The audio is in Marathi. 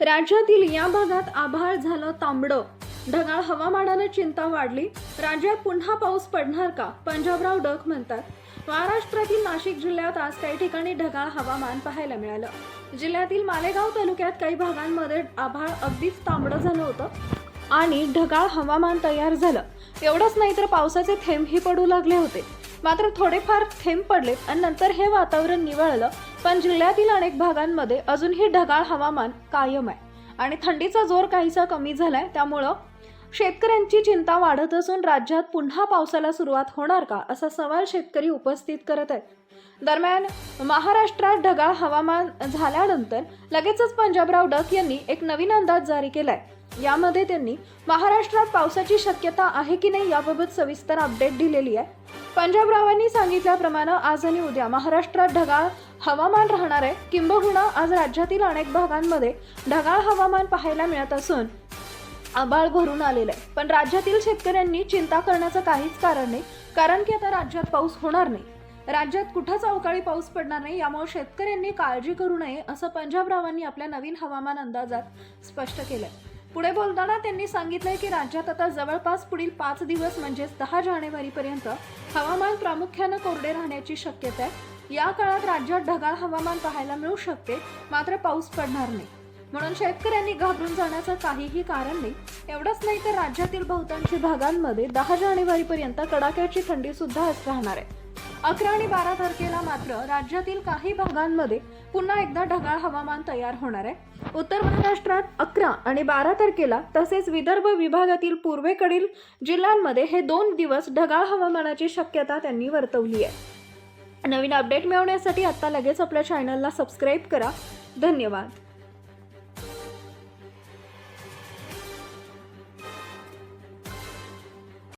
राज्यातील या भागात आभाळ झालं तांबडं. ढगाळ हवामानाने चिंता वाढली. राज्यात पुन्हा पाऊस पडणार का? पंजाबराव डक म्हणतात. महाराष्ट्रातील नाशिक जिल्ह्यात आज काही ठिकाणी ढगाळ हवामान पाहायला मिळालं. जिल्ह्यातील मालेगाव तालुक्यात काही भागांमध्ये आभाळ अगदीच तांबडं झालं होतं आणि ढगाळ हवामान तयार झालं. एवढंच नाही तर पावसाचे थेंबही पडू लागले होते. मात्र थोडेफार थेंब पडले आणि नंतर हे वातावरण निवळलं. पण जिल्ह्यातील अनेक भागांमध्ये अजूनही ढगाळ हवामान कायम आहे. आणि थंडीचा जोर काहीसा कमी झालाय. त्यामुळं शेतकऱ्यांची चिंता वाढत असून राज्यात पुन्हा पावसाला सुरुवात होणार का असा सवाल शेतकरी उपस्थित करत आहेत. दरम्यान महाराष्ट्रात ढगाळ हवामान झाल्यानंतर लगेचच पंजाबराव डक यांनी एक नवीन अंदाज जारी केलाय. यामध्ये त्यांनी महाराष्ट्रात पावसाची शक्यता आहे की नाही याबाबत सविस्तर अपडेट दिलेली आहे. पंजाबरावांनी सांगितल्याप्रमाणे आज आणि उद्या महाराष्ट्रात ढगाळ हवामान राहणार आहे. किंबहुना आज राज्यातील अनेक भागांमध्ये ढगाळ हवामान पाहायला मिळत असून आबाळ भरून आलेलं आहे. पण राज्यातील शेतकऱ्यांनी चिंता करण्याचं काहीच कारण नाही कारण की आता राज्यात पाऊस होणार नाही. राज्यात कुठंच अवकाळी पाऊस पडणार नाही यामुळे शेतकऱ्यांनी काळजी करू नये असं पंजाबरावांनी आपल्या नवीन हवामान अंदाजात स्पष्ट केलंय. पुढे बोलताना त्यांनी सांगितलंय की राज्यात आता जवळपास पुढील पाच दिवस म्हणजेच दहा जानेवारीपर्यंत हवामान प्रामुख्यानं कोरडे राहण्याची शक्यता आहे. या काळात राज्यात ढगाळ हवामान पाहायला मिळू शकते मात्र पाऊस पडणार नाही. म्हणून शेतकऱ्यांनी घाबरून जाण्याचं काहीही कारण नाही. एवढंच नाही तर राज्यातील बहुतांशी भागांमध्ये दहा जानेवारीपर्यंत कडाक्याची थंडी सुद्धा राहणार आहे. अकरा आणि बारा तारखेला मात्र राज्यातील काही भागांमध्ये पुन्हा एकदा ढगाळ हवामान तयार होणार आहे. उत्तर महाराष्ट्रात अकरा आणि बारा तारखेला तसेच विदर्भ विभागातील पूर्वेकडील जिल्ह्यांमध्ये हे दोन दिवस ढगाळ हवामानाची शक्यता त्यांनी वर्तवली आहे. नवीन अपडेट मिळवण्यासाठी आत्ता लगेच आपल्या चॅनलला सबस्क्राईब करा. धन्यवाद.